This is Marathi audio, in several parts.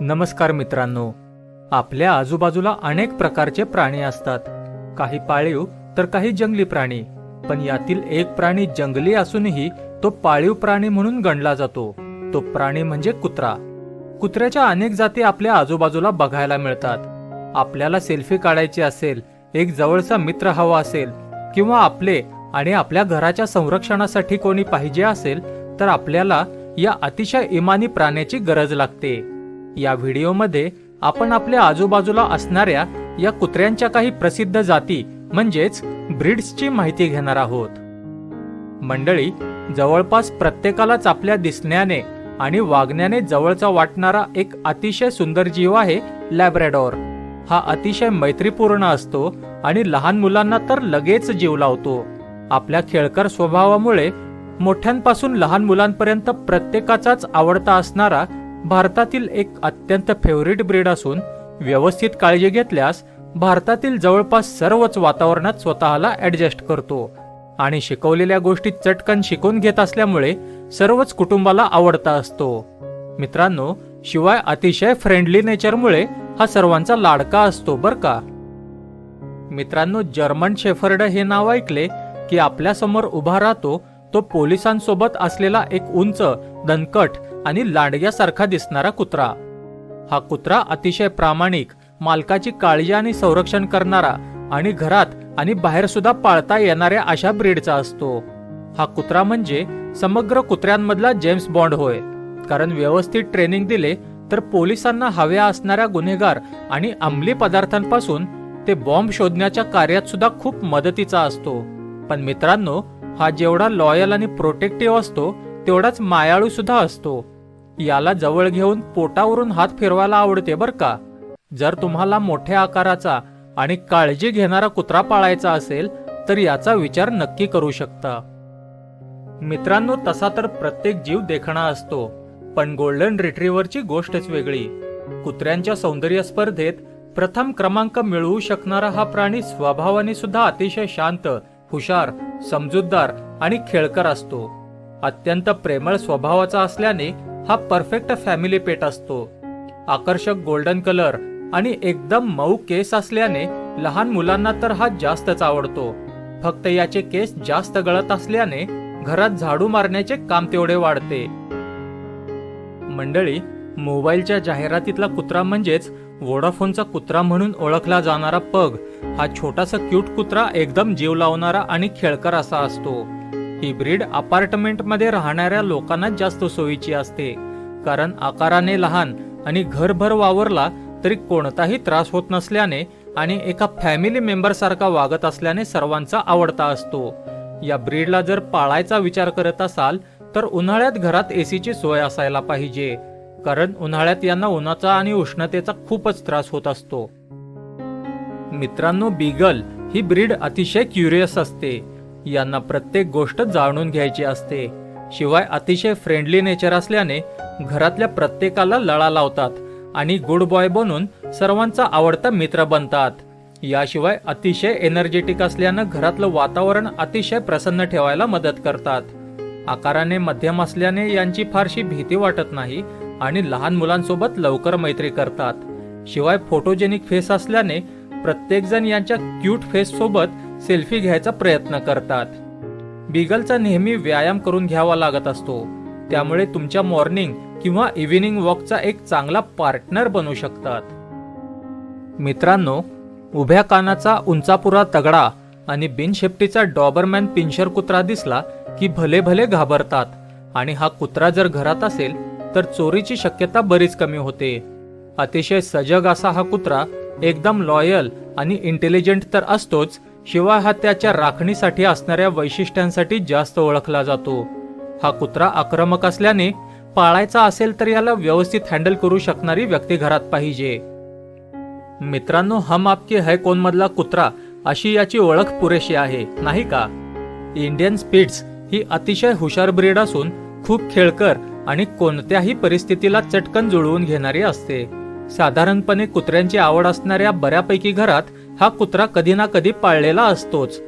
नमस्कार मित्रांनो. आपल्या आजूबाजूला अनेक प्रकारचे प्राणी असतात. काही पाळीव तर काही जंगली प्राणी. पण यातील एक प्राणी जंगली असूनही तो पाळीव प्राणी म्हणून गणला जातो. तो प्राणी म्हणजे कुत्रा. कुत्र्याच्या अनेक जाती आपल्या आजूबाजूला बघायला मिळतात. आपल्याला सेल्फी काढायची असेल एक जवळचा मित्र हवा असेल किंवा आपले आणि आपल्या घराच्या संरक्षणासाठी कोणी पाहिजे असेल तर आपल्याला या अतिशय इमानी प्राण्याची गरज लागते. या व्हिडिओमध्ये आपण आपल्या आजूबाजूला असणाऱ्या या कुत्र्यांच्या काही प्रसिद्ध जाती म्हणजेच ब्रीड्सची माहिती घेणार आहोत. मंडळी जवळपास प्रत्येकालाच आपल्या दिसण्याने आणि वागण्याने जवळचा वाटणारा एक अतिशय सुंदर जीव आहे लॅब्रॅडॉर. हा अतिशय मैत्रीपूर्ण असतो आणि लहान मुलांना तर लगेच जीव लावतो. आपल्या खेळकर स्वभावामुळे मोठ्यांपासून लहान मुलांपर्यंत प्रत्येकाचाच आवडता असणारा भारतातील एक अत्यंत फेवरेट ब्रीड असून व्यवस्थित काळजी घेतल्यास भारतातील जवळपास सर्वच वातावरणात स्वतःला ऍडजस्ट करतो. आणि शिकवलेल्या गोष्टी चटकन शिकून घेत असल्यामुळे सर्वच कुटुंबाला आवडता असतो. मित्रांनो शिवाय अतिशय फ्रेंडली नेचरमुळे हा सर्वांचा लाडका असतो बर का? मित्रांनो जर्मन शेफर्ड हे नाव ऐकले की आपल्यासमोर उभा राहतो तो पोलिसांसोबत असलेला एक उंच दणकट आणि लांडग्यासारखा दिसणारा कुत्रा. हा कुत्रा अतिशय प्रामाणिक मालकाची काळजी आणि संरक्षण करणारा आणि घरात आणि बाहेर सुद्धा पाळता येणाऱ्या अशा ब्रीडचा असतो. हा कुत्रा म्हणजे समग्र कुत्र्यांमधला जेम्स बॉन्ड होय. कारण व्यवस्थित ट्रेनिंग दिले तर पोलिसांना हव्या असणाऱ्या गुन्हेगार आणि अंमली पदार्थांपासून ते बॉम्ब शोधण्याच्या कार्यात सुद्धा खूप मदतीचा असतो. पण मित्रांनो हा जेवढा लॉयल आणि प्रोटेक्टिव्ह असतो तेवढाच मायाळू सुद्धा असतो. याला जवळ घेऊन पोटावरून हात फिरवायला आवडते बर का? जर तुम्हाला मोठ्या आकाराचा आणि काळजी घेणारा कुत्रा पाळायचा असेल तर याचा विचार नक्की करू शकता. मित्रांनो तसा तर प्रत्येक जीव देखणा असतो पण गोल्डन रिट्रीव्हरची गोष्टच वेगळी. कुत्र्यांच्या सौंदर्य स्पर्धेत प्रथम क्रमांक मिळवू शकणारा हा प्राणी स्वभावाने सुद्धा अतिशय शांत हुशार समजूतदार आणि खेळकर असतो. अत्यंत प्रेमळ स्वभावाचा असल्याने हा परफेक्ट फॅमिली पेट असतो. आकर्षक गोल्डन कलर आणि एकदम मऊ केस असल्याने लहान मुलांना तर हा जास्तच आवडतो. फक्त याचे केस जास्त गळत असल्याने घरात झाडू मारण्याचे काम तेवढे वाढते. मंडळी मोबाईलच्या जाहिरातीतला कुत्रा म्हणजेच वोडाफोनचा कुत्रा म्हणून ओळखला जाणारा पग हा छोटासा क्यूट कुत्रा एकदम जीव लावणारा आणि खेळकर असा असतो. ही ब्रीड अपार्टमेंटमध्ये राहणाऱ्या लोकांना जास्त सोयीची असते. कारण आकाराने लहान आणि घरभर वावरला तरी कोणताही त्रास होत नसल्याने आणि एका फॅमिली मेंबरसारखा वागत असल्याने सर्वांचा आवडता असतो. या ब्रीडला जर पाळायचा विचार करत असाल तर उन्हाळ्यात घरात एसीची सोय असायला पाहिजे. कारण उन्हाळ्यात यांना उन्हाचा आणि उष्णतेचा खूपच त्रास होत असतो. मित्रांनो बिगल ही ब्रीड अतिशय क्युरियस असते. यांना प्रत्येक गोष्ट जाणून घ्यायची असते. शिवाय अतिशय फ्रेंडली नेचर असल्याने घरातल्या प्रत्येकाला लळा लावतात आणि गुड बॉय बनून सर्वांचा आवडता मित्र बनतात. याशिवाय अतिशय एनर्जेटिक असल्यानं घरातलं वातावरण अतिशय प्रसन्न ठेवायला मदत करतात. आकाराने मध्यम असल्याने यांची फारशी भीती वाटत नाही आणि लहान मुलांसोबत लवकर मैत्री करतात. शिवाय फोटोजेनिक फेस असल्याने प्रत्येकजण यांच्या क्यूट फेस सोबत सेल्फी घ्यायचा प्रयत्न करतात. बिगलचा नेहमी व्यायाम करून घ्यावा लागत असतो. त्यामुळे तुमच्या मॉर्निंग किंवा इव्हिनिंग वॉकचा एक चांगला पार्टनर बनू शकतात. मित्रांनो उभ्या कानाचा उंचापुरा तगडा आणि बिनशेपटीचा डॉबरमॅन पिंशर कुत्रा दिसला की भले भले घाबरतात आणि हा कुत्रा जर घरात असेल तर चोरीची शक्यता बरीच कमी होते. अतिशय सजग असा हा कुत्रा एकदम लॉयल आणि इंटेलिजंट तर असतोच शिवाय हा त्याच्या राखणीसाठी असणाऱ्या वैशिष्ट्यांसाठी जास्त ओळखला जातो. हा कुत्रा आक्रमक असल्याने पाळायचा असेल तर याला व्यवस्थित हँडल करू शकणारी व्यक्ती घरात पाहिजे. मित्रांनो हम आपके है कोण मधला कुत्रा अशी याची ओळख पुरेशी आहे नाही का? इंडियन स्पिट्स ही अतिशय हुशार ब्रीड असून खूप खेळकर आणि कोणत्याही परिस्थितीला चटकन जुळवून घेणारी असते. साधारणपणे कुत्र्यांची आवड असणाऱ्या बऱ्यापैकी घरात हा कुत्रा कधी ना कधी पाळलेला असतोच.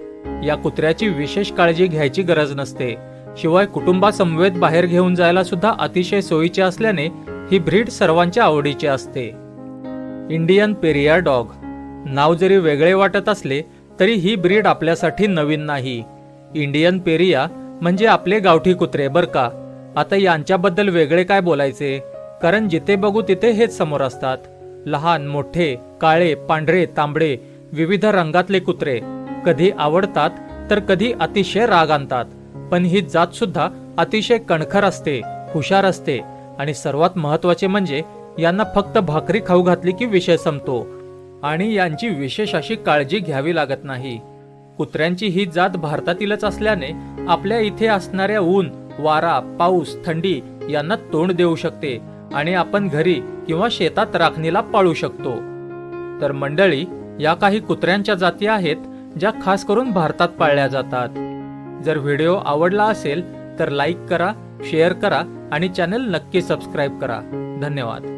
या कुत्र्याची विशेष काळजी घ्यायची गरज नसते. शिवाय कुटुंबासमवेत बाहेर घेऊन जायला सुद्धा अतिशय सोयीचे असल्याने ही ब्रीड सर्वांच्या आवडीची असते. Indian Periyar dog. नाव जरी वेगळे वाटत असले तरी ही ब्रीड आपल्यासाठी नवीन नाही. इंडियन पेरिया म्हणजे आपले गावठी कुत्रे बर का? आता यांच्याबद्दल वेगळे काय बोलायचे? कारण जिथे बघू तिथे हेच समोर असतात. लहान मोठे काळे पांढरे तांबडे विविध रंगातले कुत्रे. कधी आवडतात तर कधी अतिशय राग आणतात. पण ही जात सुद्धा अतिशय कणखर असते हुशार असते. आणि सर्वात महत्त्वाचे म्हणजे यांना फक्त भाकरी खाऊ घातली की विषय संपतो. आणि यांची विशेष अशी काळजी घ्यावी लागत नाही. कुत्र्यांची ही जात भारतातीलच असल्याने आपल्या इथे असणाऱ्या ऊन वारा पाऊस थंडी यांना तोंड देऊ शकते. आणि आपण घरी किंवा शेतात राखणीला पाळू शकतो. तर मंडळी या काही कुत्र्यांच्या जाती आहेत ज्या खास करून भारतात पाळल्या जातात. जर व्हिडिओ आवडला असेल तर लाईक करा शेअर करा आणि चॅनल नक्की सबस्क्राईब करा. धन्यवाद.